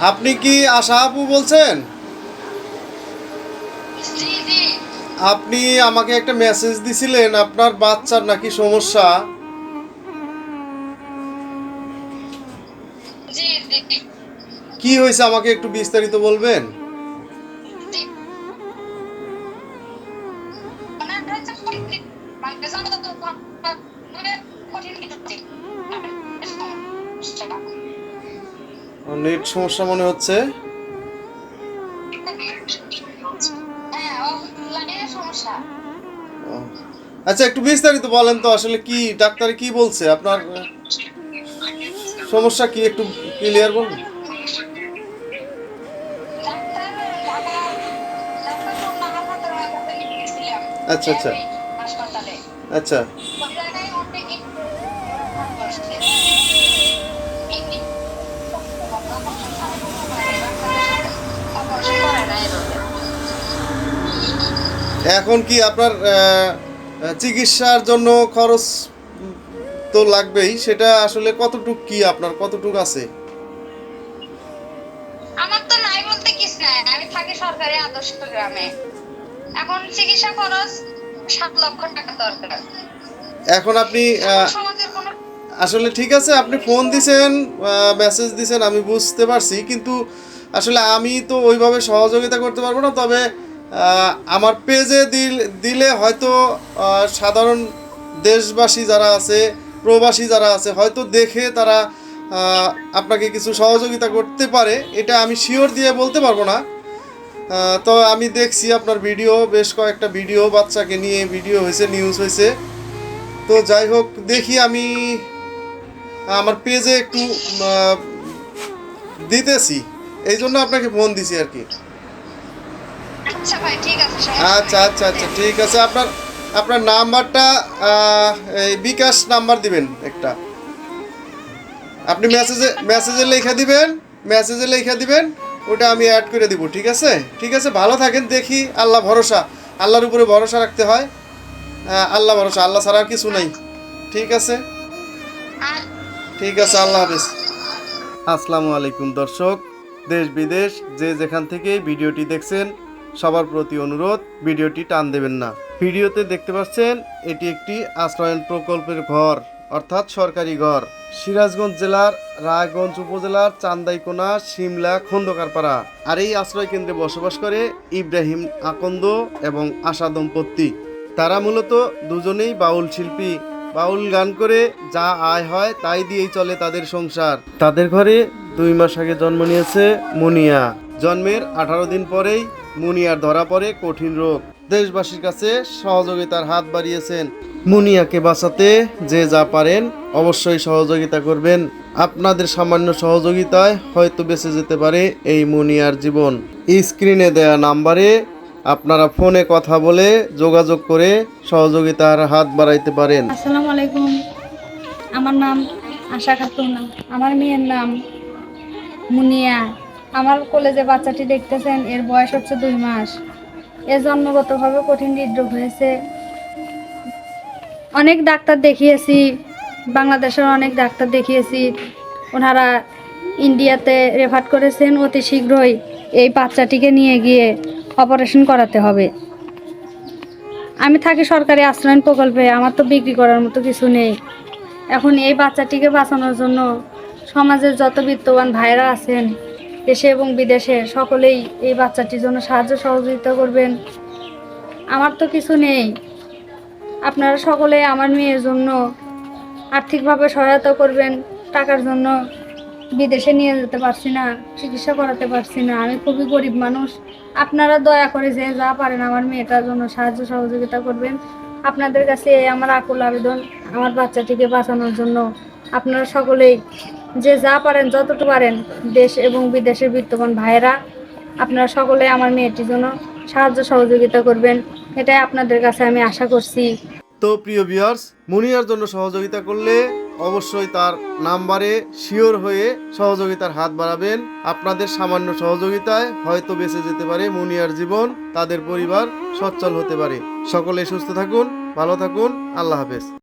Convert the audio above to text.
আপনি কি আশা আপু বলছেন? আপনি আমাকে একটা মেসেজ দিছিলেন আপনার বাচ্চার নাকি সমস্যা? কি হয়েছে আমাকে একটু বিস্তারিত বলবেন? নেট সমস্যা মনে হচ্ছে। আচ্ছা একটু বিস্তারিত বলেন তো আসলে কি ডাক্তার কি বলছে আপনার সমস্যা কি একটু ক্লিয়ার বলুন আচ্ছা, আচ্ছা। আচ্ছা ওই জায়গায় অনেক করছে অপারেশন করে নাই এখন কি আপনার চিকিৎসার জন্য খরচ তো লাগবেই সেটা আসলে কতটুক কি আপনার কতটুক আছে? আমার তো নাই বলতে কিছু নাই আমি থাকি সরকারি আদর্শ গ্রামে। এখন চিকিৎসা খরচ সাত লক্ষ টাকা দরকার। এখন আপনি আসলে ঠিক আছে আপনি ফোন দিছেন মেসেজ দিছেন আমি বুঝতে পারছি কিন্তু আসলে আমি তো ওইভাবে সহযোগিতা করতে পারব না তবে আমার পেজে দিলে হয়তো সাধারণ দেশবাসী যারা আছে, প্রবাসী যারা আছে, হয়তো দেখে তারা আপনাকে কিছু সহযোগিতা করতে পারে। এটা আমি শিওর দিয়ে বলতে পারব না। তো আমি দেখছি আপনার ভিডিও বেশ কয়েকটা ভিডিও বাচ্চাকে নিয়ে ভিডিও হয়েছে নিউজ হয়েছে। তো যাই হোক, দেখি আমি আমার পেজে একটু দিতেছি। এই জন্য আপনাকে ফোন দিছি আর কি। আচ্ছা ভাই ঠিক আছে আচ্ছা আচ্ছা আচ্ছা ঠিক আছে। আপনার আপনার নাম্বারটা এই বিকাশ নাম্বার দিবেন একটা। আপনি মেসেজে মেসেজে লেখা দিবেন মেসেজে লেখা দিবেন ওটা আমি অ্যাড করে দিব ঠিক আছে? ঠিক আছে ভালো থাকেন দেখি আল্লাহ ভরসা। আল্লাহর উপরে ভরসা রাখতে হয়। আল্লাহ ভরসা আল্লাহ ছাড়া আর কিছু নাই। ঠিক আছে? ঠিক আছে আল্লাহ হাফেজ। আসসালামু আলাইকুম দর্শক। দেশ বিদেশ যে যেখান থেকে ভিডিওটি দেখছেন সবার প্রতি অনুরোধ, ভিডিওটি টান দেবেন না। ভিডিওতে দেখতে পাচ্ছেন, এটি একটি আশ্রয়ন প্রকল্পের ঘর, অর্থাৎ সরকারি ঘর। সিরাজগঞ্জ জেলার রায়গঞ্জ উপজেলার চান্দাইকোনা, সিমলা, খন্দকারপাড়া। আর এই আশ্রয় কেন্দ্রে বসবাস করে ইব্রাহিম আকন্দ এবং আশা দম্পতি। তারা মূলত দুজনেই বাউল শিল্পী। বাউল গান করে যা আয় হয় তাই দিয়েই চলে তাদের সংসার। তাদের ঘরে দুই মাস আগে জন্ম নিয়েছে মুনিয়া। জন্মের আঠারো দিন পরেই মুনিয়ার ধরা পড়ে কঠিন রোগ। দেশবাসীর কাছে সহযোগিতার হাত বাড়িয়েছেন। মুনিয়াকে বাঁচাতে যে যা পারেন অবশ্যই সহযোগিতা করবেন। আপনাদের সামান্য সহযোগিতায় হয়তো বেঁচে যেতে পারে এই মুনিয়ার জীবন। স্ক্রিনে দেয়া নাম্বারে আপনারা ফোনে কথা বলে যোগাযোগ করে সহযোগিতার হাত বাড়াইতে পারেন। আসসালামু আলাইকুম। আমার নাম আশা খাতুন। আমার মেয়ের নাম মুনিয়া। আমার কলেজে বাচ্চাটি দেখতেছেন, এর বয়স হচ্ছে দুই মাস। এ জন্মগতভাবে কঠিন হৃদরোগ হয়েছে। অনেক ডাক্তার দেখিয়েছি, বাংলাদেশের অনেক ডাক্তার দেখিয়েছি। ওনারা ইন্ডিয়াতে রেফার করেছেন অতি শীঘ্রই এই বাচ্চাটিকে নিয়ে গিয়ে অপারেশন করাতে হবে। আমি থাকি সরকারি আশ্রয়ণ প্রকল্পে, আমার তো বিক্রি করার মতো কিছু নেই। এখন এই বাচ্চাটিকে বাঁচানোর জন্য সমাজের যত বিত্তবান ভাইরা আছেন দেশে এবং বিদেশে সকলেই এই বাচ্চাটির জন্য সাহায্য সহযোগিতা করবেন। আমার তো কিছু নেই। আপনারা সকলে আমার মেয়ের জন্য আর্থিকভাবে সহায়তা করবেন। টাকার জন্য বিদেশে নিয়ে যেতে পারছি না, চিকিৎসা করাতে পারছি না। আমি খুবই গরিব মানুষ। আপনারা দয়া করে যে যা পারেন আমার মেয়েটার জন্য সাহায্য সহযোগিতা করবেন। আপনাদের কাছে আমার আকুল আবেদন, আমার বাচ্চাটিকে বাঁচানোর জন্য। আপনারা সকলেই যে যা পারেন, যতটুকু পারেন, দেশ এবং বিদেশের বিত্তবান ভাইয়েরা, আপনারা সকলে আমার মেয়েটির জন্য সাহায্য সহযোগিতা করবেন। এটাই আপনাদের কাছে আমি আশা করছি। তো প্রিয় ভিউয়ার্স মুনিয়ার জন্য সহযোগিতা করলে অবশ্যই তার নাম্বারে শিওর হয়ে সহযোগিতার হাত বাড়াবেন। আপনাদের সামান্য সহযোগিতায় হয়তো বেঁচে যেতে পারে মুনিয়ার জীবন, তাদের পরিবার সচ্ছল হতে পারে। সকলে সুস্থ থাকুন, ভালো থাকুন, আল্লাহ হাফেজ।